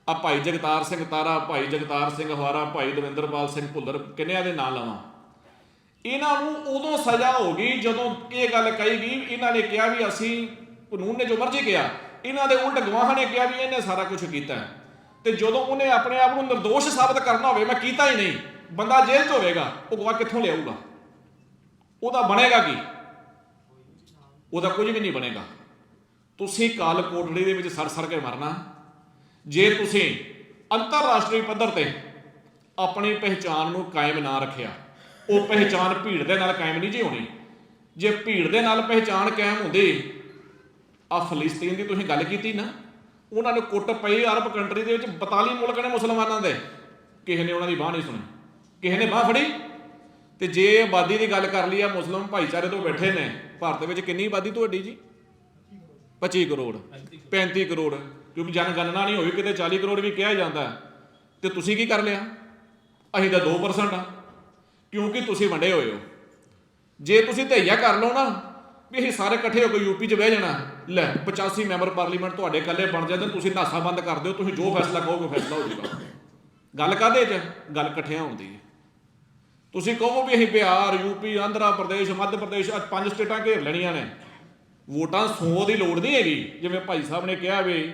ਆ ਭਾਈ ਜਗਤਾਰ ਸਿੰਘ ਤਾਰਾ, ਭਾਈ ਜਗਤਾਰ ਸਿੰਘ ਹਵਾਰਾ, ਭਾਈ ਦਵਿੰਦਰਪਾਲ ਸਿੰਘ ਭੁੱਲਰ, ਕਿੰਨਿਆਂ ਦੇ ਨਾਂ ਲਵਾਂ? ਇਹਨਾਂ ਨੂੰ ਉਦੋਂ ਸਜ਼ਾ ਹੋ ਗਈ ਜਦੋਂ ਇਹ ਗੱਲ ਕਹੀ ਗਈ, ਇਹਨਾਂ ਨੇ ਕਿਹਾ ਵੀ ਅਸੀਂ ਕਾਨੂੰਨ ਨੇ ਜੋ ਮਰਜ਼ੀ ਕਿਹਾ, ਇਹਨਾਂ ਦੇ ਉਲਟ ਗਵਾਹਾਂ ਨੇ ਕਿਹਾ ਵੀ ਇਹਨੇ ਸਾਰਾ ਕੁਝ ਕੀਤਾ। ਹੈ। ਤੇ ਜਦੋਂ ਉਹਨੇ ਆਪਣੇ ਆਪ ਨੂੰ નિર્ਦੋਸ਼ ਸਾਬਤ ਕਰਨਾ ਹੋਵੇ, ਮੈਂ ਕੀਤਾ ਹੀ ਨਹੀਂ, ਬੰਦਾ ਜੇਲ੍ਹ 'ਚ ਹੋਵੇਗਾ, ਉਹ ਗਵਾਹ ਕਿੱਥੋਂ ਲਿਆਊਗਾ? ਉਹਦਾ ਬਣੇਗਾ ਕੀ? ਉਹਦਾ ਕੁਝ ਵੀ ਨਹੀਂ ਬਣੇਗਾ। ਤੁਸੀਂ ਕਾਲ ਕੋਟੜੀ ਦੇ ਵਿੱਚ ਸਰ ਸੜ ਕੇ ਮਰਨਾ। ਜੇ ਤੁਸੀਂ ਅੰਤਰਰਾਸ਼ਟਰੀ ਪੱਧਰ ਤੇ ਆਪਣੀ ਪਹਿਚਾਨ ਨੂੰ ਕਾਇਮ ਨਾ ਰੱਖਿਆ, ਉਹ ਪਹਿਚਾਨ ਭੀੜ ਦੇ ਨਾਲ ਕਾਇਮ ਨਹੀਂ ਜੀ ਹੋਣੀ। ਜੇ ਭੀੜ ਦੇ ਨਾਲ ਪਹਿਚਾਨ ਕਾਇਮ ਹੁੰਦੀ ਆ ਫਲਸਤੀਨ ਦੀ ਤੁਸੀਂ ਗੱਲ ਕੀਤੀ ਨਾ, ਉਹਨਾਂ ਨੂੰ ਕੁੱਟ ਪਈ ਅਰਬ ਕੰਟਰੀ ਦੇ ਵਿੱਚ 42 ਮੁਲਕ ਨੇ ਮੁਸਲਮਾਨਾਂ ਦੇ। ਕਿਸੇ ਨੇ ਉਹਨਾਂ ਦੀ ਬਾਹ ਨਹੀਂ ਸੁਣੀ, ਕਿਸੇ ਨੇ ਬਾਹ ਫੜੀ। ਤੇ ਜੇ ਆਬਾਦੀ ਦੀ ਗੱਲ ਕਰ ਲਈ ਆ ਮੁਸਲਮਾਨ ਭਾਈਚਾਰੇ ਤੋਂ ਬੈਠੇ ਨੇ, ਭਾਰਤ ਵਿੱਚ ਕਿੰਨੀ ਆਬਾਦੀ ਤੁਹਾਡੀ ਜੀ? 25 ਕਰੋੜ 35 ਕਰੋੜ। ਕਿਉਂਕਿ ਜਨਗਣਨਾ ਨਹੀਂ ਹੋਈ, ਕਿਤੇ 40 ਕਰੋੜ ਵੀ ਕਿਹਾ ਜਾਂਦਾ ਹੈ। ਤੇ ਤੁਸੀਂ ਕੀ ਕਰ ਲਿਆ? ਅਸੀਂ ਤਾਂ 2% ਆ। ਕਿਉਂਕਿ ਤੁਸੀਂ ਵੰਡੇ ਹੋਏ ਹੋ। ਜੇ ਤੁਸੀਂ ਧਈਆ ਕਰ ਲਓ ਨਾ, ਵੀ ਅਸੀਂ ਸਾਰੇ ਇਕੱਠੇ ਹੋ ਕੇ ਯੂਪੀ 'ਚ ਬਹਿ ਜਾਣਾ ਲੈ 85 ਮੈਂਬਰ ਪਾਰਲੀਮੈਂਟ ਤੁਹਾਡੇ ਇਕੱਲੇ ਬਣ ਜਾਂਦੇ ਤੁਸੀਂ ਨਾਸਾ ਬੰਦ ਕਰ ਦਿਓ, ਤੁਸੀਂ ਜੋ ਫੈਸਲਾ ਕਹੋਗੇ, ਫੈਸਲਾ ਹੋ ਜਾਊਗਾ। ਗੱਲ ਕਾਹਦੇ 'ਚ ਗੱਲ ਇਕੱਠਿਆਂ ਹੁੰਦੀ ਹੈ। ਤੁਸੀਂ ਕਹੋ ਵੀ ਅਸੀਂ ਬਿਹਾਰ ਯੂਪੀ ਆਂਧਰਾ ਪ੍ਰਦੇਸ਼, ਮੱਧ ਪ੍ਰਦੇਸ਼, ਅੱਜ ਪੰਜ ਸਟੇਟਾਂ ਘੇਰ ਲੈਣੀਆਂ ਨੇ। ਵੋਟਾਂ 100 ਦੀ ਲੋੜ ਨਹੀਂ ਹੈਗੀ। ਜਿਵੇਂ ਭਾਈ ਸਾਹਿਬ ਨੇ ਕਿਹਾ ਵੀ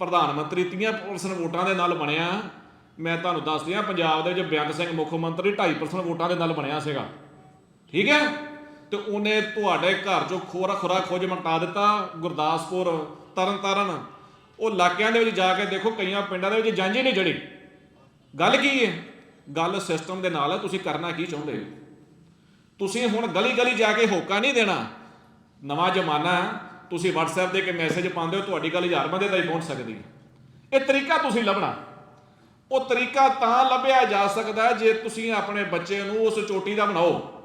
ਪ੍ਰਧਾਨ ਮੰਤਰੀ 30% ਵੋਟਾਂ ਦੇ ਨਾਲ ਬਣਿਆ। ਮੈਂ ਤੁਹਾਨੂੰ ਦੱਸ ਦਿਆਂ ਪੰਜਾਬ ਦੇ ਵਿੱਚ ਬੇਅੰਤ ਸਿੰਘ ਮੁੱਖ ਮੰਤਰੀ 2.5% ਵੋਟਾਂ ਦੇ ਨਾਲ ਬਣਿਆ ਸੀਗਾ। ਠੀਕ ਹੈ? ਤੇ ਉਹਨੇ ਤੁਹਾਡੇ ਘਰ ਚੋਂ ਖੋਰਾ ਖੁਰਾ ਖੋਜ ਮਟਾ ਦਿੱਤਾ, ਗੁਰਦਾਸਪੁਰ, ਤਰਨਤਾਰਨ। ਉਹ ਇਲਾਕਿਆਂ ਦੇ ਵਿੱਚ ਜਾ ਕੇ ਦੇਖੋ, ਕਈਆਂ ਪਿੰਡਾਂ ਦੇ ਵਿੱਚ ਜੰਝ ਨਹੀਂ ਜੜੀ ਗੱਲ ਕੀ ਹੈ? ਗੱਲ ਸਿਸਟਮ ਦੇ ਨਾਲ ਹੈ, ਤੁਸੀਂ ਕਰਨਾ ਕੀ ਚਾਹੁੰਦੇ ਹੋ? ਤੁਸੀਂ ਹੁਣ ਗਲੀ ਗਲੀ ਜਾ ਕੇ ਹੋਕਾ ਨਹੀਂ ਦੇਣਾ। ਨਵਾਂ ਜ਼ਮਾਨਾ ਹੈ ਤੁਸੀਂ WhatsApp ਦੇ ਕੇ ਮੈਸੇਜ ਪਾਉਂਦੇ ਹੋ, ਤੁਹਾਡੀ ਗੱਲ ਹਜ਼ਾਰ ਬੰਦੇ ਤਾਈਂ ਪਹੁੰਚ ਸਕਦੀ ਹੈ। ਇਹ ਤਰੀਕਾ ਤੁਸੀਂ ਲੱਭਣਾ। ਉਹ ਤਰੀਕਾ ਤਾਂ ਲੱਭਿਆ ਜਾ ਸਕਦਾ ਜੇ ਤੁਸੀਂ ਆਪਣੇ ਬੱਚੇ ਨੂੰ ਉਸ ਚੋਟੀ ਦਾ ਬਣਾਓ।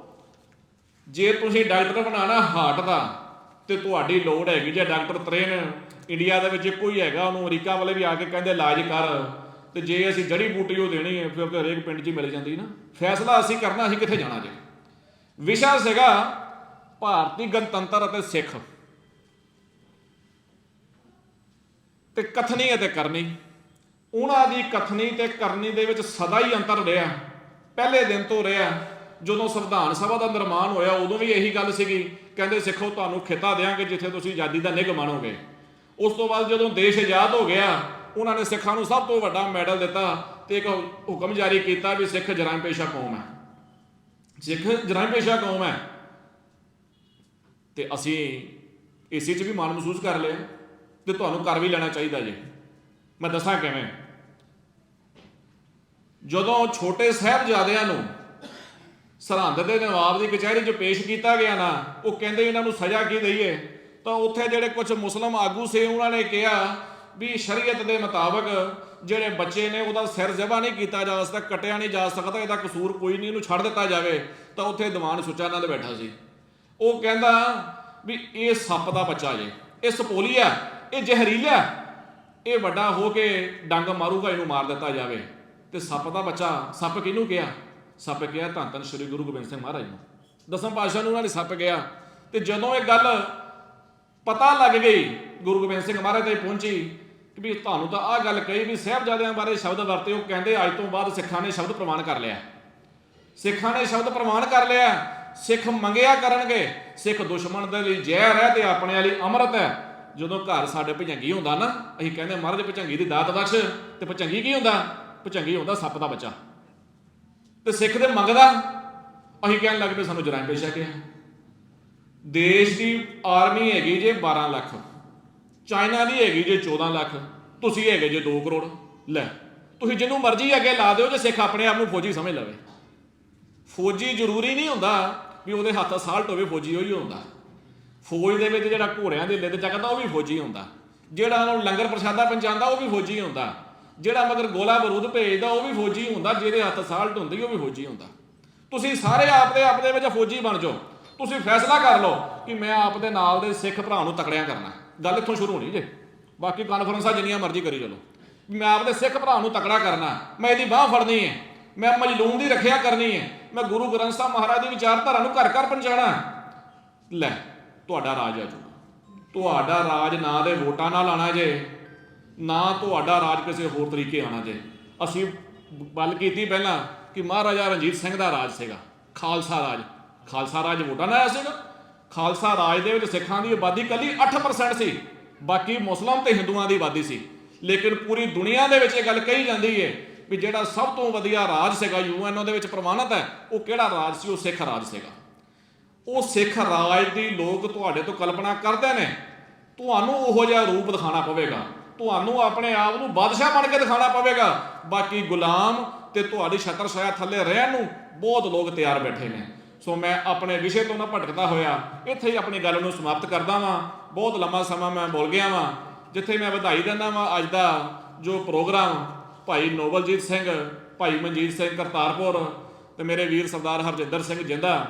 ਜੇ ਤੁਸੀਂ ਡਾਕਟਰ ਬਣਾਣਾ ਹਾਰਟ ਦਾ, ਤੇ ਤੁਹਾਡੀ ਲੋੜ ਹੈਗੀ ਜੇ ਡਾਕਟਰ ਤ੍ਰੇਨ ਇੰਡੀਆ ਦੇ ਵਿੱਚ ਕੋਈ ਹੈਗਾ, ਉਹਨੂੰ ਅਮਰੀਕਾ ਵਾਲੇ ਵੀ ਆ ਕੇ ਕਹਿੰਦੇ, ਇਲਾਜ ਕਰ। ਤੇ ਜੇ ਅਸੀਂ ਜੜੀ ਬੂਟੀ ਉਹ ਦੇਣੀ ਹੈ, ਫਿਰ ਤਾਂ ਹਰੇਕ ਪਿੰਡ 'ਚ ਮਿਲ ਜਾਂਦੀ ਨਾ। ਫੈਸਲਾ ਅਸੀਂ ਕਰਨਾ, ਅਸੀਂ ਕਿੱਥੇ ਜਾਣਾ ਜੇ? ਵਿਸ਼ਾ ਸੀਗਾ ਭਾਰਤੀ ਗਣਤੰਤਰ ਅਤੇ ਸਿੱਖ। ਤੇ ਕਥਨੀ ਅਤੇ ਕਰਨੀ। ਉਹਨਾਂ ਦੀ ਕਥਨੀ ਤੇ ਕਰਨੀ ਦੇ ਵਿੱਚ ਸਦਾ ਹੀ ਅੰਤਰ ਰਿਹਾ। ਪਹਿਲੇ ਦਿਨ ਤੋਂ ਰਿਹਾ। ਜਦੋਂ ਸੰਵਿਧਾਨ ਸਭਾ ਦਾ ਨਿਰਮਾਣ ਹੋਇਆ, ਉਦੋਂ ਵੀ ਇਹੀ ਗੱਲ ਸੀਗੀ। ਕਹਿੰਦੇ, ਸਿੱਖੋ, ਤੁਹਾਨੂੰ ਖਿਤਾ ਦੇਾਂਗੇ ਜਿੱਥੇ ਤੁਸੀਂ ਆਜ਼ਾਦੀ ਦਾ ਨਿੱਘ ਮਾਣੋਗੇ ਉਸ ਤੋਂ ਬਾਅਦ ਜਦੋਂ ਦੇਸ਼ ਆਜ਼ਾਦ ਹੋ ਗਿਆ, ਉਹਨਾਂ ਨੇ ਸਿੱਖਾਂ ਨੂੰ ਸਭ ਤੋਂ ਵੱਡਾ ਮੈਡਲ ਦਿੱਤਾ ਤੇ ਇੱਕ ਹੁਕਮ ਜਾਰੀ ਕੀਤਾ ਵੀ ਸਿੱਖ ਜਰਾਇਮ ਪੇਸ਼ਾ ਕੌਮ ਹੈ। ਸਿੱਖ ਜਰਾਇਮ ਪੇਸ਼ਾ ਕੌਮ ਹੈ। ਤੇ ਅਸੀਂ ਇਸੇ 'ਚ ਵੀ ਮਾਣ ਮਹਿਸੂਸ ਕਰ ਲਿਆ। ਤੇ ਤੁਹਾਨੂੰ ਕਰ ਵੀ ਲੈਣਾ ਚਾਹੀਦਾ ਜੀ। ਮੈਂ ਦੱਸਾਂ ਕਿਵੇਂ। ਜਦੋਂ ਛੋਟੇ ਸਾਹਿਬਜ਼ਾਦਿਆਂ ਨੂੰ ਸਰਹੰਦ ਦੇ ਨਵਾਬ ਦੀ ਕਚਹਿਰੀ 'ਚ ਪੇਸ਼ ਕੀਤਾ ਗਿਆ ਨਾ, ਉਹ ਕਹਿੰਦੇ ਇਹਨਾਂ ਨੂੰ ਸਜ਼ਾ ਕੀ ਦਈਏ? ਤਾਂ ਉੱਥੇ ਜਿਹੜੇ ਕੁਝ ਮੁਸਲਮ ਆਗੂ ਸੀ, ਉਹਨਾਂ ਨੇ ਕਿਹਾ ਵੀ ਸ਼ਰੀਅਤ ਦੇ ਮੁਤਾਬਕ ਜਿਹੜੇ ਬੱਚੇ ਨੇ, ਉਹਦਾ ਸਿਰ ਜ਼ਬਾ ਨਹੀਂ ਕੀਤਾ ਜਾ ਸਕਦਾ, ਕਟਿਆ ਨਹੀਂ ਜਾ ਸਕਦਾ, ਇਹਦਾ ਕਸੂਰ ਕੋਈ ਨਹੀਂ, ਇਹਨੂੰ ਛੱਡ ਦਿੱਤਾ ਜਾਵੇ। ਤਾਂ ਉੱਥੇ ਦੀਵਾਨ ਸੁੱਚਾ ਬੈਠਾ ਸੀ। ਉਹ ਕਹਿੰਦਾ ਵੀ ਇਹ ਸੱਪ ਦਾ ਬੱਚਾ ਜੇ, ਇਹ ਸਪੋਲੀਆ ਇਹ ਜ਼ਹਿਰੀਲਾ ਇਹ ਵੱਡਾ ਹੋ ਕੇ ਡੰਗ ਮਾਰੂਗਾ, ਇਹਨੂੰ ਮਾਰ ਦਿੱਤਾ ਜਾਵੇ। ਤੇ ਸੱਪ ਦਾ ਬੱਚਾ, ਸੱਪ ਕਿਹਨੂੰ ਕਿਹਾ? ਸੱਪ ਕਿਹਾ, ਧੰਨ ਧੰਨ ਸ੍ਰੀ ਗੁਰੂ ਗੋਬਿੰਦ ਸਿੰਘ ਮਹਾਰਾਜ ਨੂੰ। ਦਸਮ ਪਾਤਸ਼ਾਹ ਨੂੰ ਉਹਨਾਂ ਨੇ ਸੱਪ ਗਿਆ ਤੇ ਜਦੋਂ ਇਹ ਗੱਲ ਪਤਾ ਲੱਗ ਗਈ, ਗੁਰੂ ਗੋਬਿੰਦ ਸਿੰਘ ਮਹਾਰਾਜ ਤੇ ਪਹੁੰਚੀ ਕਿ ਵੀ ਤੁਹਾਨੂੰ ਤਾਂ ਆਹ ਗੱਲ ਕਹੀ ਵੀ ਸਾਹਿਬਜ਼ਾਦਿਆਂ ਬਾਰੇ ਸ਼ਬਦ ਵਰਤੇ, ਉਹ ਕਹਿੰਦੇ, ਅੱਜ ਤੋਂ ਬਾਅਦ ਸਿੱਖਾਂ ਨੇ ਸ਼ਬਦ ਪ੍ਰਮਾਣ ਕਰ ਲਿਆ ਸਿੱਖਾਂ ਨੇ ਸ਼ਬਦ ਪ੍ਰਮਾਣ ਕਰ ਲਿਆ ਸਿੱਖ ਮੰਗਿਆ ਕਰਨਗੇ। ਸਿੱਖ ਦੁਸ਼ਮਣ ਦੇ ਲਈ ਜ਼ਹਿਰ ਹੈ ਤੇ ਆਪਣੇ ਲਈ ਅੰਮ੍ਰਿਤ ਹੈ। ਜਦੋਂ ਘਰ ਸਾਡੇ ਭਜੰਗੀ ਹੁੰਦਾ ਨਾ, ਅਸੀਂ ਕਹਿੰਦੇ, ਮਹਾਰਾਜ, ਭਜੰਗੀ ਦੀ ਦਾਤ ਬਖਸ਼। ਤੇ ਭਜੰਗੀ ਕੀ ਹੁੰਦਾ? ਭਜੰਗੀ ਹੁੰਦਾ ਸੱਪ ਦਾ ਬੱਚਾ। ਤੇ ਸਿੱਖ ਦੇ ਮੰਗਦਾ, ਅਸੀਂ ਕਹਿਣ ਲੱਗ ਪਏ, ਸਾਨੂੰ ਜਰਾਇਮ ਪੇਸ਼ਾ ਕਿਹਾ ਦੇਸ਼ ਦੀ ਆਰਮੀ ਹੈਗੀ ਜੇ 12 ਲੱਖ, ਚਾਈਨਾ ਦੀ ਹੈਗੀ ਜੇ 14 ਲੱਖ, ਤੁਸੀਂ ਹੈਗੇ ਜੇ 2 ਕਰੋੜ, ਲੈ, ਤੁਸੀਂ ਜਿਹਨੂੰ ਮਰਜ਼ੀ ਅੱਗੇ ਲਾ ਦਿਓ ਜੇ ਸਿੱਖ ਆਪਣੇ ਆਪ ਨੂੰ ਫੌਜੀ ਸਮਝ ਲਵੇ। ਫੌਜੀ ਜ਼ਰੂਰੀ ਨਹੀਂ ਹੁੰਦਾ ਵੀ ਉਹਦੇ ਹੱਥ ਅਸਾਲਟ ਹੋਵੇ ਫੌਜੀ ਉਹੀ ਹੁੰਦਾ। ਫੌਜ ਦੇ ਵਿੱਚ ਜਿਹੜਾ ਘੋੜਿਆਂ ਦੇ ਲਿੱਦ ਚੱਕਦਾ, ਉਹ ਵੀ ਫੌਜੀ ਹੁੰਦਾ। ਜਿਹੜਾ ਉਹਨਾਂ ਨੂੰ ਲੰਗਰ ਪ੍ਰਸ਼ਾਦਾ ਪਹੁੰਚਾਉਂਦਾ, ਉਹ ਵੀ ਫੌਜੀ ਹੁੰਦਾ। ਜਿਹੜਾ ਮਗਰ ਗੋਲਾ ਬਰੂਦ ਭੇਜਦਾ, ਉਹ ਵੀ ਫੌਜੀ ਹੁੰਦਾ। ਜਿਹਦੇ ਹੱਥ ਸਾਲਟ ਹੁੰਦੀ, ਉਹ ਵੀ ਫੌਜੀ ਹੁੰਦਾ। ਤੁਸੀਂ ਸਾਰੇ ਆਪ ਦੇ ਆਪ ਦੇ ਵਿੱਚ ਫੌਜੀ ਬਣ ਜਾਓ। ਤੁਸੀਂ ਫੈਸਲਾ ਕਰ ਲਓ ਕਿ ਮੈਂ ਆਪ ਦੇ ਨਾਲ ਦੇ ਸਿੱਖ ਭਰਾ ਨੂੰ ਤਕੜਿਆ ਕਰਨਾ ਗੱਲ ਇੱਥੋਂ ਸ਼ੁਰੂ ਹੋਣੀ ਜੇ। ਬਾਕੀ ਕਾਨਫਰੰਸਾਂ ਜਿੰਨੀਆਂ ਮਰਜ਼ੀ ਕਰੀ ਚਲੋ। ਮੈਂ ਆਪਦੇ ਸਿੱਖ ਭਰਾ ਨੂੰ ਤਕੜਾ ਕਰਨਾ ਮੈਂ ਇਹਦੀ ਬਾਹ ਫੜਨੀ ਹੈ। ਮੈਂ ਮਜਲੂਮ ਦੀ ਰੱਖਿਆ ਕਰਨੀ ਹੈ। ਮੈਂ ਗੁਰੂ ਗ੍ਰੰਥ ਸਾਹਿਬ ਮਹਾਰਾਜ ਦੀ ਵਿਚਾਰਧਾਰਾ ਨੂੰ ਘਰ ਘਰ ਪਹੁੰਚਾਣਾ ਲੈ। ਤੁਹਾਡਾ ਰਾਜ ਆ ਜਾਊਗਾ ਤੁਹਾਡਾ ਰਾਜ ਨਾ ਦੇ ਵੋਟਾਂ ਨਾਲ ਆਣਾ ਜੇ, ਨਾ ਤੁਹਾਡਾ ਰਾਜ ਕਿਸੇ ਹੋਰ ਤਰੀਕੇ ਆਣਾ ਜੇ। ਅਸੀਂ ਗੱਲ ਕੀਤੀ ਪਹਿਲਾਂ ਕਿ ਮਹਾਰਾਜਾ ਰਣਜੀਤ ਸਿੰਘ ਦਾ ਰਾਜ ਸੀਗਾ, ਖਾਲਸਾ ਰਾਜ। ਖਾਲਸਾ ਰਾਜ ਵੋਟਾਂ ਨਾਲ ਆਇਆ ਸੀਗਾ। ਖਾਲਸਾ ਰਾਜ ਦੇ ਵਿੱਚ ਸਿੱਖਾਂ ਦੀ ਆਬਾਦੀ ਕੱਲੀ 8% ਸੀ, ਬਾਕੀ ਮੁਸਲਮਾਨ ਤੇ ਹਿੰਦੂਆਂ ਦੀ ਆਬਾਦੀ ਸੀ। ਲੇਕਿਨ ਪੂਰੀ ਦੁਨੀਆ ਦੇ ਵਿੱਚ ਇਹ ਗੱਲ ਕਹੀ ਜਾਂਦੀ ਹੈ ਵੀ ਜਿਹੜਾ ਸਭ ਤੋਂ ਵਧੀਆ ਰਾਜ ਸੀਗਾ ਯੂਐਨਓ ਦੇ ਵਿੱਚ ਪ੍ਰਮਾਣਿਤ ਹੈ, ਉਹ ਕਿਹੜਾ ਰਾਜ ਸੀ? ਉਹ ਸਿੱਖ ਰਾਜ ਸੀਗਾ। ਉਹ ਸਿੱਖ ਰਾਜ ਦੀ ਲੋਕ ਤੁਹਾਡੇ ਤੋਂ ਕਲਪਨਾ ਕਰਦੇ ਨੇ। ਤੁਹਾਨੂੰ ਉਹੋ ਜਿਹਾ ਰੂਪ ਦਿਖਾਣਾ ਪਵੇਗਾ। ਤੁਹਾਨੂੰ ਆਪਣੇ ਆਪ ਨੂੰ ਬਾਦਸ਼ਾਹ ਬਣ ਕੇ ਦਿਖਾਣਾ ਪਵੇਗਾ। ਬਾਕੀ ਗੁਲਾਮ ਤੇ ਤੁਹਾਡੀ ਛਤਰ ਛਾਇਆ ਥੱਲੇ ਰਹਿਣ ਨੂੰ ਬਹੁਤ ਲੋਕ ਤਿਆਰ ਬੈਠੇ ਨੇ। ਸੋ ਮੈਂ ਆਪਣੇ ਵਿਸ਼ੇ ਤੋਂ ਨਾ ਭਟਕਦਾ ਹੋਇਆ, ਇੱਥੇ ਹੀ ਆਪਣੀ ਗੱਲ ਨੂੰ ਸਮਾਪਤ ਕਰਦਾ ਵਾਂ। ਬਹੁਤ ਲੰਮਾ ਸਮਾਂ ਮੈਂ ਬੋਲ ਗਿਆ ਵਾਂ। ਜਿੱਥੇ ਮੈਂ ਵਧਾਈ ਦਿੰਦਾ ਵਾਂ ਅੱਜ ਦਾ ਜੋ ਪ੍ਰੋਗਰਾਮ, ਭਾਈ ਨੋਬਲਜੀਤ ਸਿੰਘ, ਭਾਈ ਮਨਜੀਤ ਸਿੰਘ ਕਰਤਾਰਪੁਰ ਤੇ ਮੇਰੇ ਵੀਰ ਸਰਦਾਰ ਹਰਜਿੰਦਰ ਸਿੰਘ ਜਿੰਦਾ।